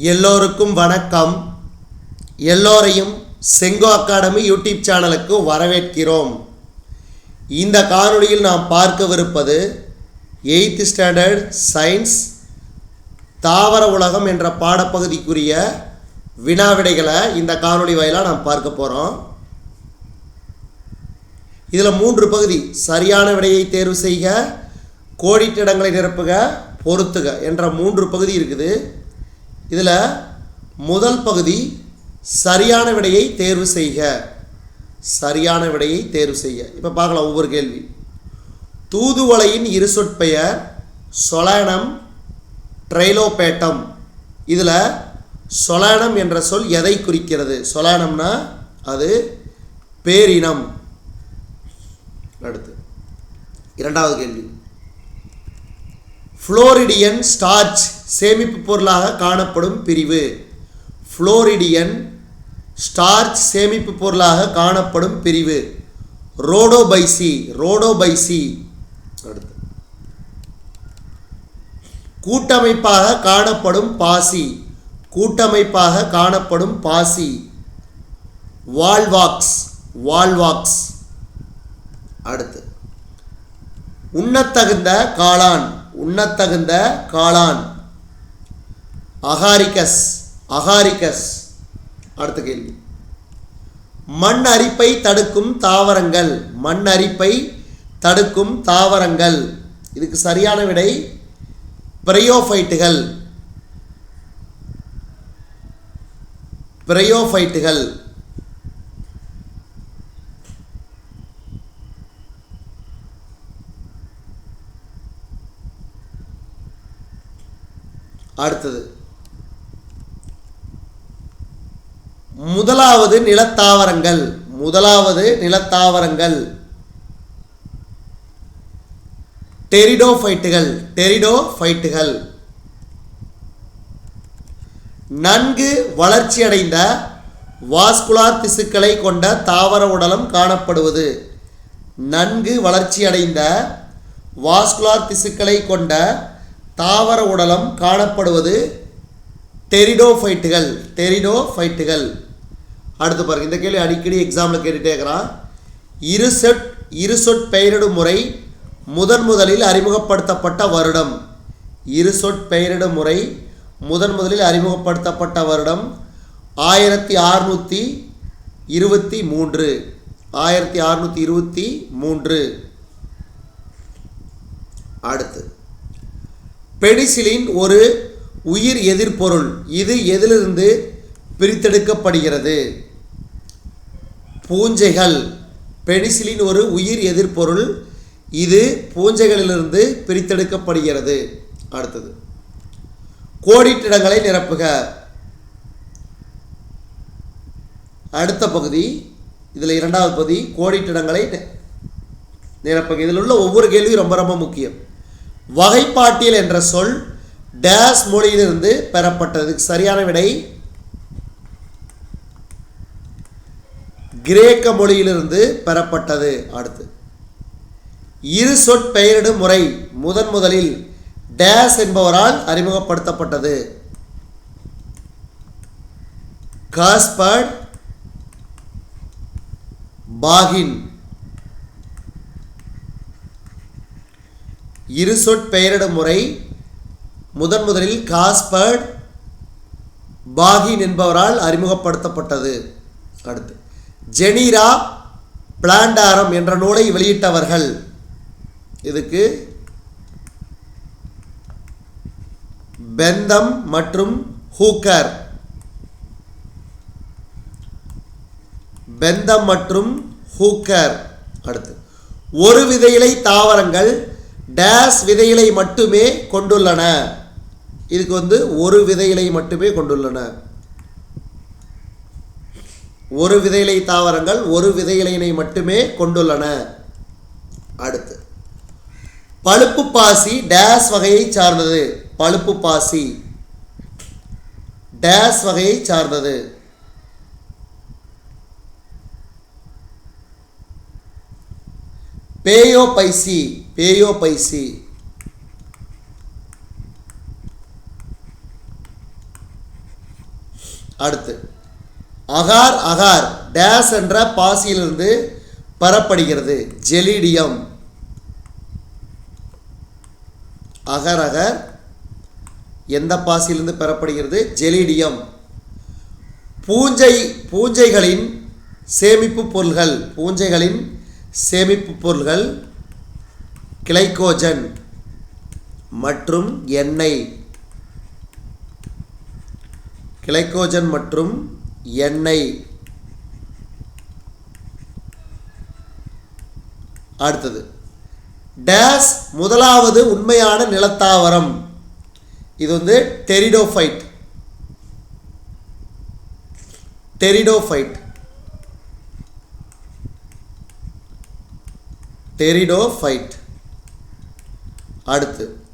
எல்லோருக்கும் வணக்கம். எல்லோரையும் செங்கோ அகாடமி யூடியூப் சேனலுக்கு வரவேற்கிறோம். இந்த காணொளியில் நாம் பார்க்கவிருப்பது எயித்து ஸ்டாண்டர்ட் சயின்ஸ் தாவர உலகம் என்ற பாடப்பகுதிக்குரிய வினாவிடைகளை இந்த காணொளி வாயிலாக நாம் பார்க்க போகிறோம் இதில் மூன்று பகுதி சரியான விடையை தேர்வு செய்க கோடிட்டிடங்களை நிரப்புக பொருத்துக என்ற மூன்று பகுதி இருக்குது. இதில் முதல் பகுதி சரியான விடையை தேர்வு செய்க. சரியான விடையை தேர்வு செய்ய இப்போ பார்க்கலாம் ஒவ்வொரு கேள்வி. தூதுவளையின் இரு சொற்பெயர் சொலனம் ட்ரைலோபேட்டம். இதில் சொலனம் என்ற சொல் எதை குறிக்கிறது? சொலனம்னா அது பேரினம். அடுத்து இரண்டாவது கேள்வி. ஃப்ளோரிடியன் ஸ்டார்ச் சேமிப்பு பொருளாக காணப்படும் பிரிவு. ஃப்ளோரிடியன் ஸ்டார்ச் சேமிப்பு பொருளாக காணப்படும் பிரிவு. ரோடோபைசி ரோடோபைசி அடுத்து. கூட்டமைப்பாக காணப்படும் பாசி. கூட்டமைப்பாக காணப்படும் பாசி. வால்வாக்ஸ் வால்வாக்ஸ் அடுத்து. உண்ணத்தகுந்த காளான் உண்ணத்தகுந்த காளான். அகாரிகஸ் அகாரிகஸ் அடுத்த கேள்வி. மண் அரிப்பை தடுக்கும் தாவரங்கள். மண் அரிப்பை தடுக்கும் தாவரங்கள். இதுக்கு சரியான விடை பிரையோஃபைட்டுகள். பிரையோஃபைட்டுகள். அடுத்தது. முதலாவது நிலத்தாவரங்கள். முதலாவது நிலத்தாவரங்கள். டெரிடோஃபைட்டுகள். டெரிடோஃபைட்டுகள். நன்கு வளர்ச்சியடைந்த வாஸ்குலார் திசுக்களை கொண்ட தாவர உடலம் காணப்படுவது. நன்கு வளர்ச்சியடைந்த வாஸ்குலார் திசுக்களை கொண்ட தாவர உடலம் காணப்படுவது டெரிடோஃபைட்டுகள். டெரிடோஃபைட்டுகள். அடுத்து பாருங்க இந்த கேள்வி அடிக்கடி எக்ஸாமில் கேட்டுகிட்டே இருக்கிறான். இரு சொட் இரு சொற் பெயரிடும் முறை முதன் முதலில் அறிமுகப்படுத்தப்பட்ட வருடம். இரு சொற் பெயரிடும் முறை முதன் முதலில் அறிமுகப்படுத்தப்பட்ட வருடம் ஆயிரத்தி அறுநூற்றி இருபத்தி மூன்று. ஆயிரத்தி அறுநூற்றி இருபத்தி மூன்று. அடுத்து. பெனிசிலின் ஒரு உயிர் எதிர்பொருள். இது எதிலிருந்து பிரித்தெடுக்கப்படுகிறது. பூஞ்சைகள் பெனிசிலின் ஒரு உயிர் எதிர்ப்பொருள் இது பூஞ்சைகளிலிருந்து பிரித்தெடுக்கப்படுகிறது. அடுத்தது கோடிட்டிடங்களை நிரப்புக. அடுத்த பகுதி இதில் இரண்டாவது பகுதி கோடிட்டிடங்களை நிரப்புக. இதில் உள்ள ஒவ்வொரு கேள்வியும் ரொம்ப ரொம்ப முக்கியம். வகைப்பாட்டியல் என்ற சொல் டேஸ் மொழியிலிருந்து பெறப்பட்டது. சரியான விடை கிரேக்க மொழியிலிருந்து பெறப்பட்டது. அடுத்து. இரு சொற்பெயரிடும் முறை முதன் முதலில் டேஸ் என்பவரால் அறிமுகப்படுத்தப்பட்டது. Gaspard Bauhin. இரு சொற்பெயரிடும் முறை முதன் முதலில் காஸ்பர்ட் பாகின் என்பவரால் அறிமுகப்படுத்தப்பட்டது. அடுத்து. ஜெனீரா பிளாண்டாரம் என்ற நூலை வெளியிட்டவர்கள். இதுக்கு பெந்தம் மற்றும் ஹூக்கர். பெந்தம் மற்றும் ஹூக்கர். அடுத்து ஒரு விதையிலை தாவரங்கள் டேஸ் விதையிலை மட்டுமே கொண்டுள்ளன. இதுக்கு வந்து ஒரு விதையிலை மட்டுமே கொண்டுள்ளன. ஒரு விதையிலை தாவரங்கள் ஒரு விதையிலையினை மட்டுமே கொண்டுள்ளன. அடுத்து. பழுப்பு பாசி டேஸ் வகையை சார்ந்தது. பழுப்பு பாசி. டேஸ் வகையை சார்ந்தது. பேயோ பைசி பேயோ பைசி அடுத்து அகார் அகார் டேஸ் என்ற பாசியிலிருந்து பெறப்படுகிறது. ஜெலிடியம். அகர் அகர் எந்த பாசியிலிருந்து பெறப்படுகிறது? ஜெலிடியம். பூஞ்சை பூஞ்சைகளின் சேமிப்பு பொருள்கள் பூஞ்சைகளின் சேமிப்பு பொருள்கள் கிளைக்கோஜன் மற்றும் எண்ணெய். கிளைக்கோஜன் மற்றும் எண்ணெய். அடுத்தது. டேஸ் முதலாவது உண்மையான நிலத்தாவரம். இது வந்து டெரிடோஃபைட். டெரிடோஃபைட். டெரிடோஃபைட். அடுத்து.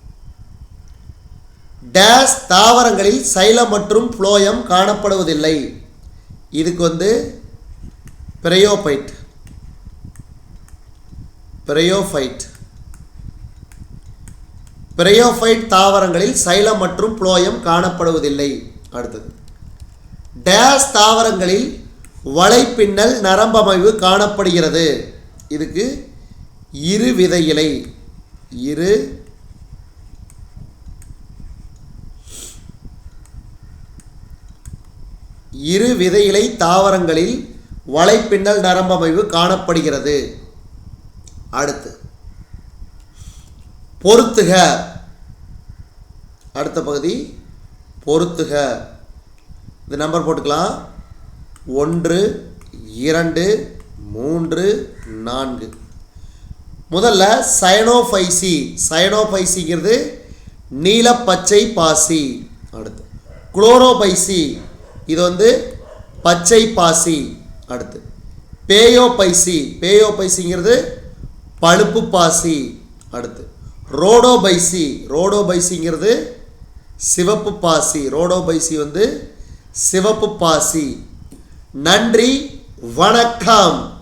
டேஸ் தாவரங்களில் சைலம் மற்றும் புளோயம் காணப்படுவதில்லை. இதுக்கு வந்து பிரயோபைட் பிரயோஃபைட் பிரயோஃபைட் தாவரங்களில் சைலம் மற்றும் புளோயம் காணப்படுவதில்லை. அடுத்தது. டேஸ் தாவரங்களில் வலைப்பின்னல் நரம்பமைவு காணப்படுகிறது. இதுக்கு இரு விதை இலை. இரு இரு விதையிலை தாவரங்களில் வலைப்பின்னல் நரம்பமைவு காணப்படுகிறது. அடுத்து. பொருத்துக. அடுத்த பகுதி. பொருத்துக. இந்த நம்பர் போட்டுக்கலாம். ஒன்று இரண்டு மூன்று நான்கு. முதல்ல சயனோஃபைசி சயனோஃபைசிங்கிறது நீலப்பச்சை பாசி. அடுத்து. குளோரோபைசி. இது வந்து பச்சை பாசி அடுத்து. பேயோ பைசி பேயோ பைசிங்கிறது பழுப்பு பாசி அடுத்து. ரோடோபைசி ரோடோபைசிங்கிறது சிவப்பு பாசி ரோடோபைசி வந்து சிவப்பு பாசி. நன்றி வணக்கம்.